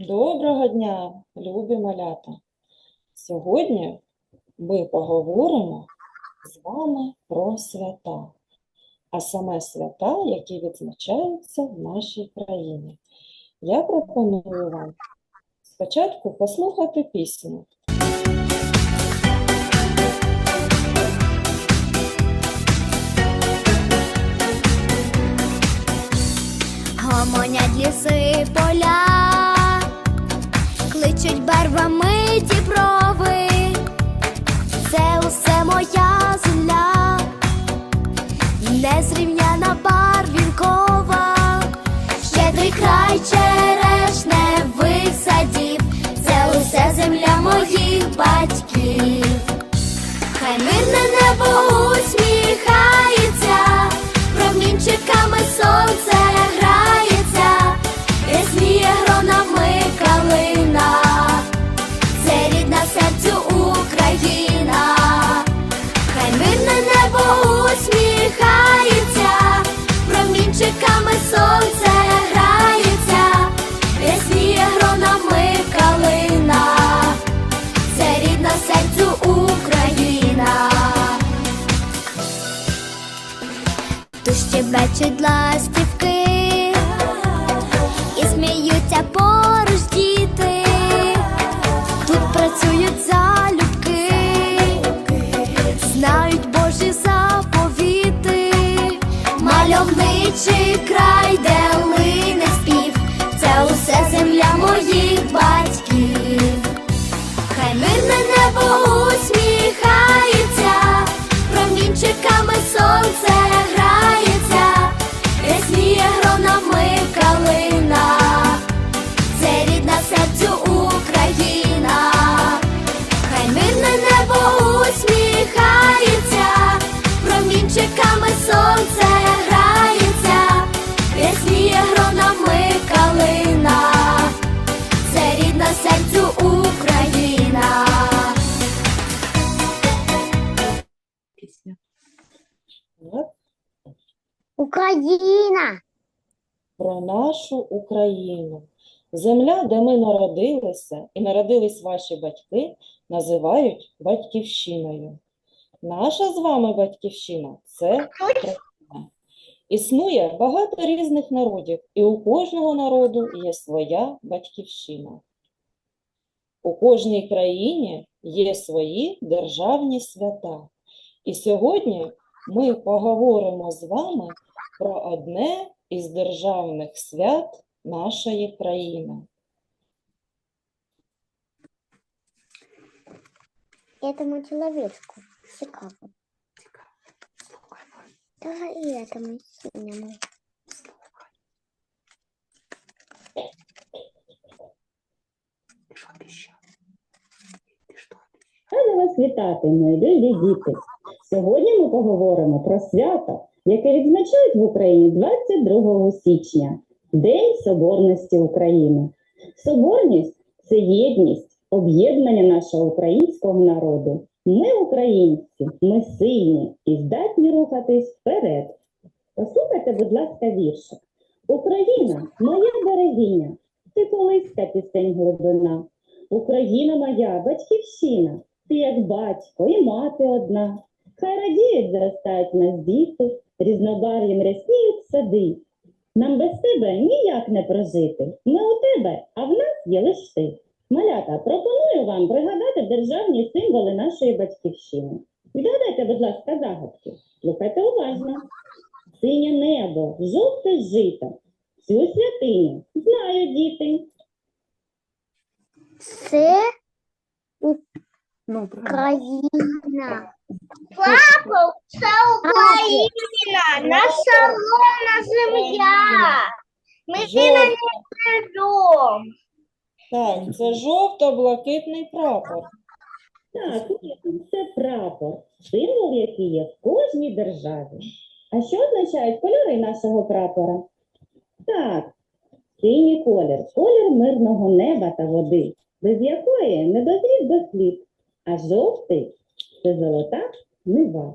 Доброго дня, любі малята! Сьогодні ми поговоримо з вами про свята, а саме свята, які відзначаються в нашій країні. Я пропоную вам спочатку послухати пісню. Гомонять ліси поля, should last Україна. про нашу Україну. Земля, де ми народилися і народились ваші батьки, називають батьківщиною. Наша з вами батьківщина це Україна. Існує багато різних народів, і у кожного народу є своя батьківщина. У кожній країні є свої державні свята. І сьогодні ми поговоримо з вами про одне із державних свят нашої країни. Этому человечку цікаво. Слухай, Вань, Та і этому синьому. що? Ти? Рада вас вітати, мої любі діти. Сьогодні ми поговоримо про свято, яке відзначають в Україні 22 січня День Соборності України. Соборність це єдність, об'єднання нашого українського народу. Ми, українці, ми сильні і здатні рухатись вперед. Послухайте, будь ласка, віршик. Україна, моя берегиня, ти колиська пісень глибина. Україна моя, батьківщина, ти як батько і мати одна. Хай радіють, зростають нас діти, різнобарв'ям рясніють сади. Нам без тебе ніяк не прожити. Ми у тебе, а в нас є лиш ти. Малята, пропоную вам пригадати державні символи нашої батьківщини. Відгадайте, будь ласка, загадки. Слухайте уважно. Синє небо, жовте жито. Цю святиню знають діти. Це Ну, правильно. Папа, це Україна, наша рідна земля. Ми біля Жовта, дом. так, це жовто-блакитний прапор. Так, це прапор, символ, який є в кожній державі. А що означають кольори нашого прапора? Так, синій колір, колір мирного неба та води, без якої не дозрів би хліб, а жовтий це золота нива.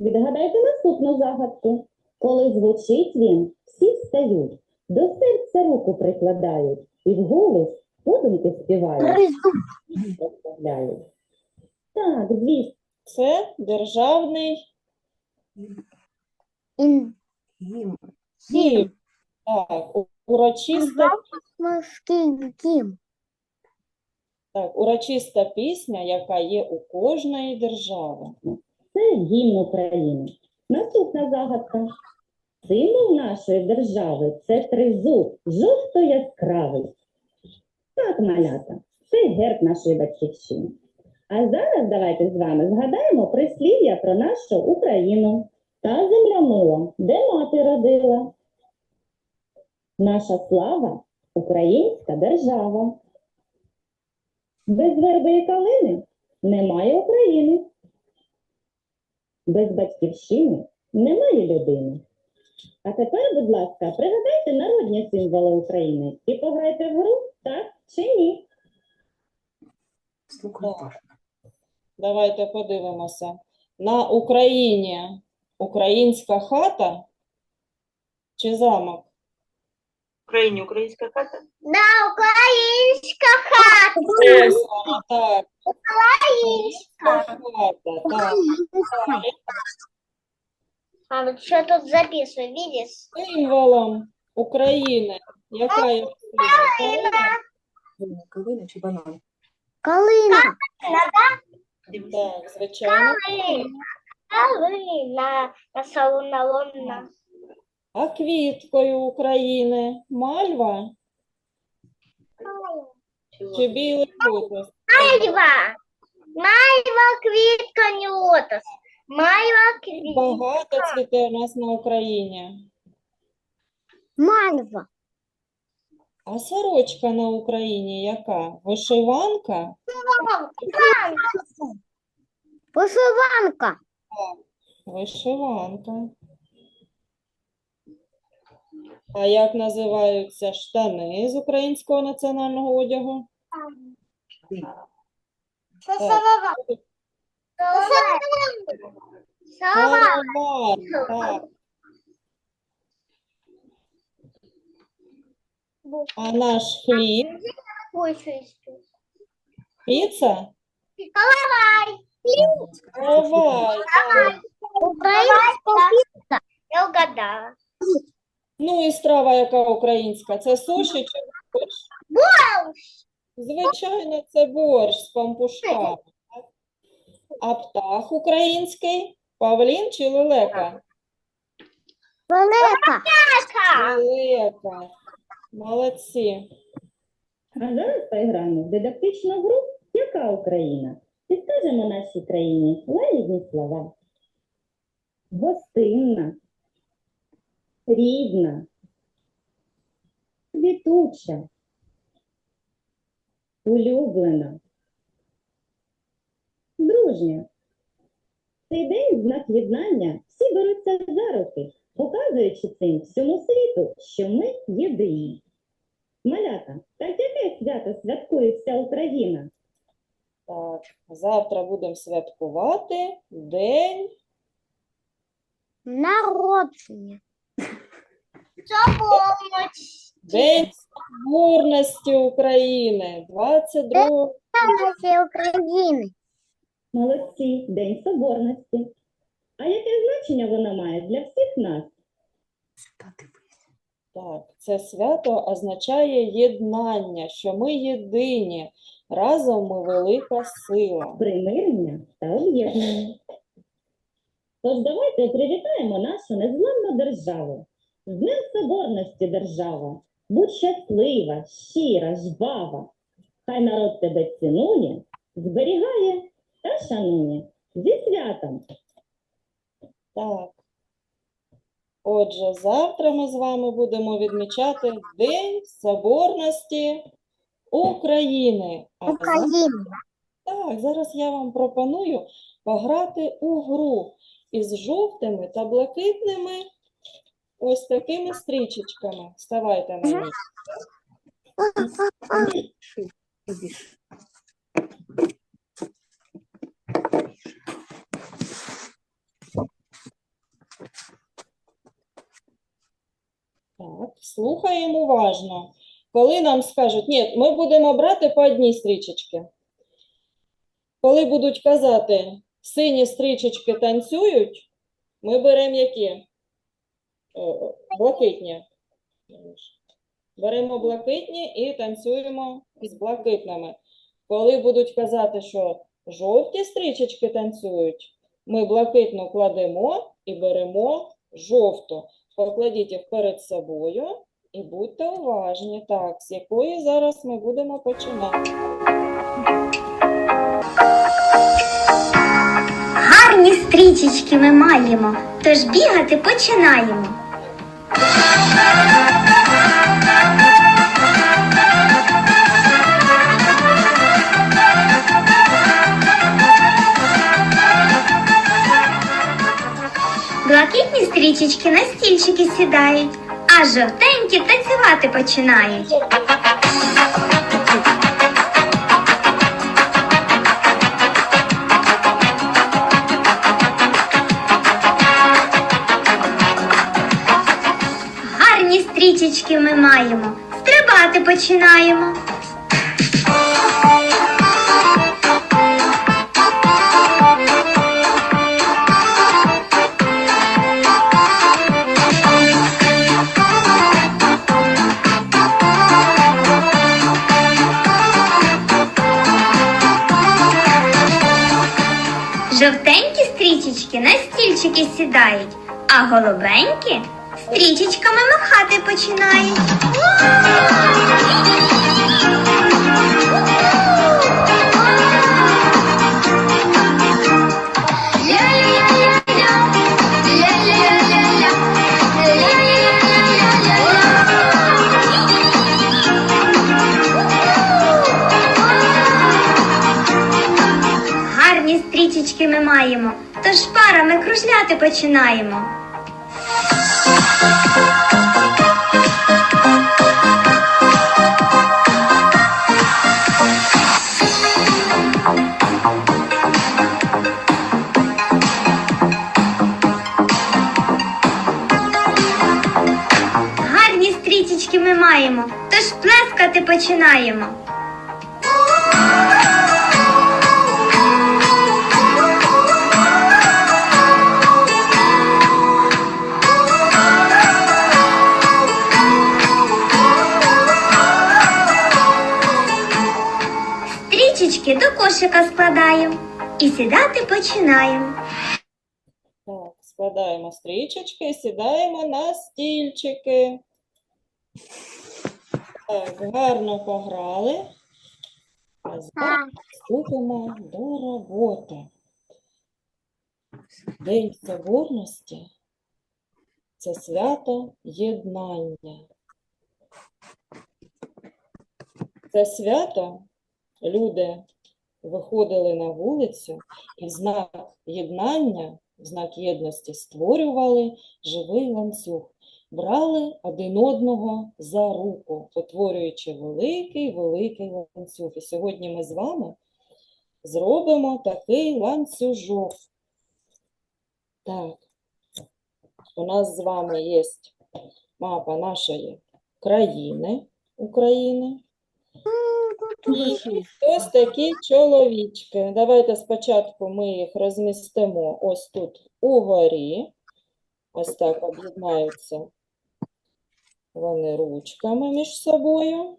Відгадайте наступну загадку. Коли звучить він, всі встають, до серця руку прикладають, і вголос подумки співають. Так, звісно, Це державний. Гімн. гімн. Так, у- урочиста, Морский гимн. Так, урочиста пісня, яка є у кожної держави. це гімн України. Наступна загадка. Символ нашої держави це тризуб, жовто яскравий. Так, малята, це герб нашої батьківщини. А зараз давайте з вами згадаємо прислів'я про нашу Україну. Та земля мила, де мати родила. Наша слава українська держава. Без верби і калини немає України. Без батьківщини немає людини. А тепер, будь ласка, пригадайте народні символи України і пограйте в гру, так чи ні? Так. Давайте подивимося. На Україні українська хата чи замок? Україні українська хата. Да, українська хата. Вона, так. Українська хата, так. А вот что тут записываю, видишь? Символом України. Яка є Україна? Калина, Калина чи банан? Калина. Так, звичайно. Калина. Калина. На салуна лунна. А квіткою України мальва чи білий лотос? Мальва. Мальва, квітка, не лотос. Мальва, квітка. Багато цвіте у нас на Україні. Мальва. А сорочка на Україні яка? Вишиванка? Вышиванка. Вишиванка. А як називаються штани з українського національного одягу? Так. А наш хліб? Піца? Каравай. Так. Украинская Я угадала. Ну і страва, яка українська? Це суші чи борщ? Борщ! Звичайно, це борщ з пампушками. А птах український? Павлін чи лелека? Лелека. Лелека. Молодці. А зараз поіграємо в дидактичну гру Яка Україна? І скажемо нашій країні лагідні слова. Гостинна, рідна, квітуча, улюблена, дружня. Цей день знак єднання всі беруться за руки, показуючи цим всьому світу, що ми єдині. Малята, так яке свято святкує вся Україна? Так, завтра будемо святкувати День Народження. День Соборності України 22 Нашей України. Молодці, День Соборності. А яке значення воно має для всіх нас? Так, це свято означає єднання, що ми єдині, разом ми велика сила. Примирення та об'єднання. Тож давайте привітаємо нашу незламну державу. З Соборності держава. Будь щаслива, щира, жвава. Хай народ тебе цінує, зберігає та шанує. Зі святом! Так. Отже, завтра ми з вами будемо відмічати День Соборності України. А зараз- Так, зараз я вам пропоную пограти у гру із жовтими та блакитними ось такими стрічечками. Вставайте на них. Так, слухаємо уважно. коли нам скажуть, ні, ми будемо брати по одній стрічечці. Коли будуть казати, сині стрічечки танцюють, ми беремо які? Е, Блакитні. Беремо блакитні і танцюємо із блакитними. Коли будуть казати, що жовті стрічечки танцюють, ми блакитну кладемо і беремо жовту. Покладіть їх перед собою і будьте уважні. Так, з якої зараз ми будемо починати. Гарні стрічечки ми маємо, тож бігати починаємо. Блакитні стрічечки на стільчики сідають, а жовтенькі танцювати починають. Гарні ми маємо, стрибати починаємо. Жовтенькі стрічечки на стільчики сідають, а голубенькі стрічечками махати починають. Гарні стрічечки ми маємо, тож парами кружляти починаємо. Гарні стрічечки ми маємо, тож плескати починаємо. Стрічечки до кошика складаємо і сідати починаємо. Так, складаємо стрічечки, сідаємо на стільчики. Так, гарно пограли. А зараз приступимо до роботи. День Соборності – це свято єднання. Це свято люди виходили на вулицю і в знак єднання, в знак єдності створювали живий ланцюг, брали один одного за руку, утворюючи великий великий ланцюг. І сьогодні ми з вами зробимо такий ланцюжок. Так, у нас з вами є мапа нашої країни, України. І ось такі чоловічки. Давайте спочатку ми їх розмістимо ось тут угорі. Ось так об'єднаються вони ручками між собою.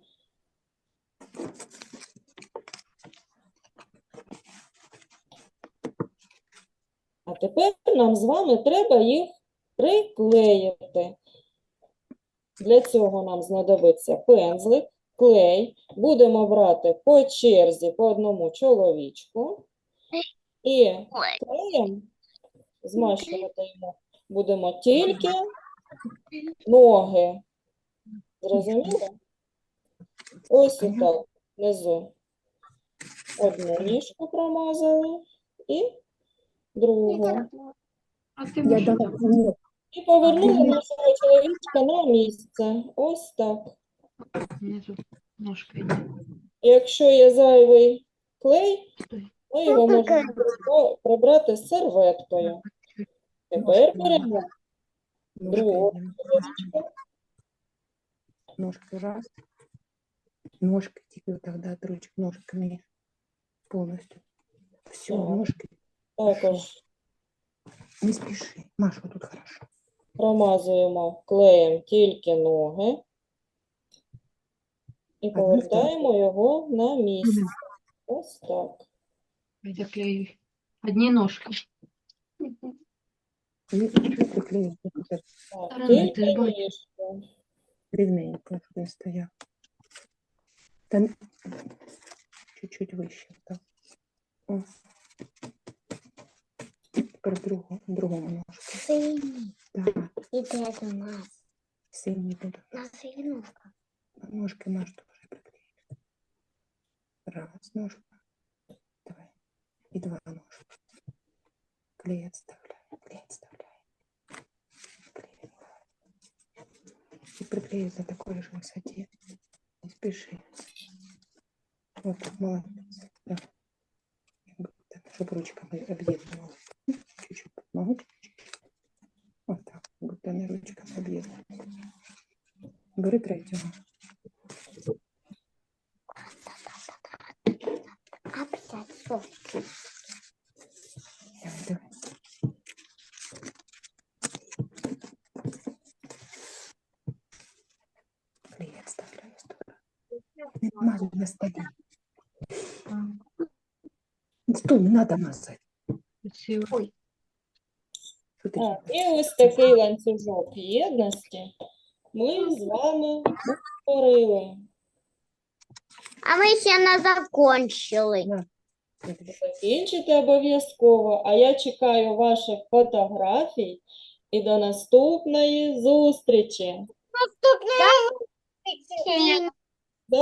А тепер нам з вами треба їх приклеїти. Для цього нам знадобиться пензлик, клей. Будемо брати по черзі по одному чоловічку. І клеєм змащувати йому будемо тільки ноги. Зрозуміли? Ось отак внизу. Одну ніжку промазали і другу. І повернули нашого чоловічка на місце. Ось так. Внизу ножка І Якщо є зайвий клей, ми його можемо просто прибрати серветкою. Тепер беремо другу. Ножки раз. Ножки тільки отак, да, ножками повністю. Все, Так. ножки. Також Не спіши. Маша, тут хорошо. промазуємо клеєм тільки ноги і повертаємо його на місце. Ось так. Заклеюй. Одни ножки. Так, тільки рівненько, він стояв. Та чуть-чуть вище. Так. О. Тепер другу, другому ножку. Синій. Так, Іде до нас. синій буде. На синука. Ножки наш тоже приклеит. Раз ножка, два. И два ножка. Клей отставляем, клей отставляем. Клей. И приклеивает на такой же высоте. Не спеши. Вот так, молодец. Да. Так, чтобы ручка объединила. Чуть-чуть ну, помогу. Вот так. Вот она ручка объединила. Говорит, пройдем. На столе. Стол не надо мазать. Красиво. Что ты Так, і ось такий ланцюжок єдності ми з вами створили. А ми ще не закончили. Закінчити обов'язково, а я чекаю ваших фотографій і до наступної зустрічі. Наступне. До